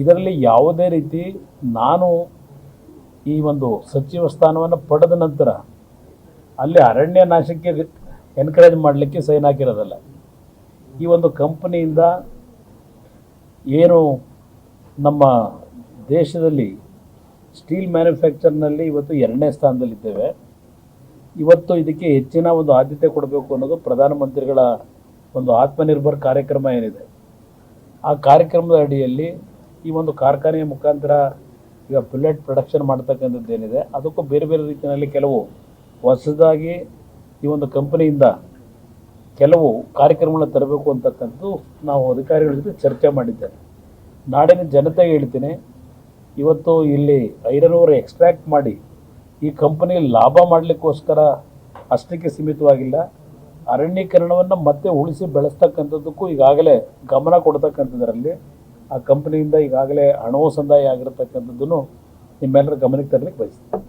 ಇದರಲ್ಲಿ ಯಾವುದೇ ರೀತಿ ನಾನು ಈ ಒಂದು ಸಚಿವ ಸ್ಥಾನವನ್ನು ಪಡೆದ ನಂತರ ಅಲ್ಲಿ ಅರಣ್ಯ ನಾಶಕ್ಕೆ ಎನ್ಕರೇಜ್ ಮಾಡಲಿಕ್ಕೆ ಸೈನ್ ಹಾಕಿರೋದಲ್ಲ. ಈ ಒಂದು ಕಂಪನಿಯಿಂದ ಏನು ನಮ್ಮ ದೇಶದಲ್ಲಿ ಸ್ಟೀಲ್ ಮ್ಯಾನುಫ್ಯಾಕ್ಚರ್ನಲ್ಲಿ ಇವತ್ತು ಎರಡನೇ ಸ್ಥಾನದಲ್ಲಿದ್ದೇವೆ. ಇವತ್ತು ಇದಕ್ಕೆ ಹೆಚ್ಚಿನ ಒಂದು ಆದ್ಯತೆ ಕೊಡಬೇಕು ಅನ್ನೋದು ಪ್ರಧಾನಮಂತ್ರಿಗಳ ಒಂದು ಆತ್ಮನಿರ್ಭರ್ ಕಾರ್ಯಕ್ರಮ ಏನಿದೆ. ಆ ಕಾರ್ಯಕ್ರಮದ ಅಡಿಯಲ್ಲಿ ಈ ಒಂದು ಕಾರ್ಖಾನೆಯ ಮುಖಾಂತರ ಈಗ ಬುಲೆಟ್ ಪ್ರೊಡಕ್ಷನ್ ಮಾಡ್ತಕ್ಕಂಥದ್ದು ಏನಿದೆ ಅದಕ್ಕೂ ಬೇರೆ ಬೇರೆ ರೀತಿಯಲ್ಲಿ ಕೆಲವು ಹೊಸದಾಗಿ ಈ ಒಂದು ಕಂಪನಿಯಿಂದ ಕೆಲವು ಕಾರ್ಯಕ್ರಮಗಳನ್ನ ತರಬೇಕು ಅಂತಕ್ಕಂಥದ್ದು ನಾವು ಅಧಿಕಾರಿಗಳ ಜೊತೆ ಚರ್ಚೆ ಮಾಡಿದ್ದೇವೆ. ನಾಡಿನ ಜನತೆಗೆ ಹೇಳ್ತೀನಿ, ಇವತ್ತು ಇಲ್ಲಿ ಐರನ್ ಎಕ್ಸ್ಟ್ರಾಕ್ಟ್ ಮಾಡಿ ಈ ಕಂಪನಿ ಲಾಭ ಮಾಡಲಿಕ್ಕೋಸ್ಕರ ಅಷ್ಟಕ್ಕೆ ಸೀಮಿತವಾಗಿಲ್ಲ, ಅರಣ್ಯೀಕರಣವನ್ನು ಮತ್ತೆ ಉಳಿಸಿ ಬೆಳೆಸ್ತಕ್ಕಂಥದ್ದಕ್ಕೂ ಈಗಾಗಲೇ ಗಮನ ಕೊಡ್ತಕ್ಕಂಥದ್ರಲ್ಲಿ ಆ ಕಂಪ್ನಿಯಿಂದ ಈಗಾಗಲೇ ಹಣವು ಸಂದಾಯ ಆಗಿರತಕ್ಕಂಥದ್ದನ್ನು ನಿಮ್ಮೆಲ್ಲರ ಗಮನಕ್ಕೆ ತರಲಿಕ್ಕೆ ಬಯಸ್ತೀನಿ.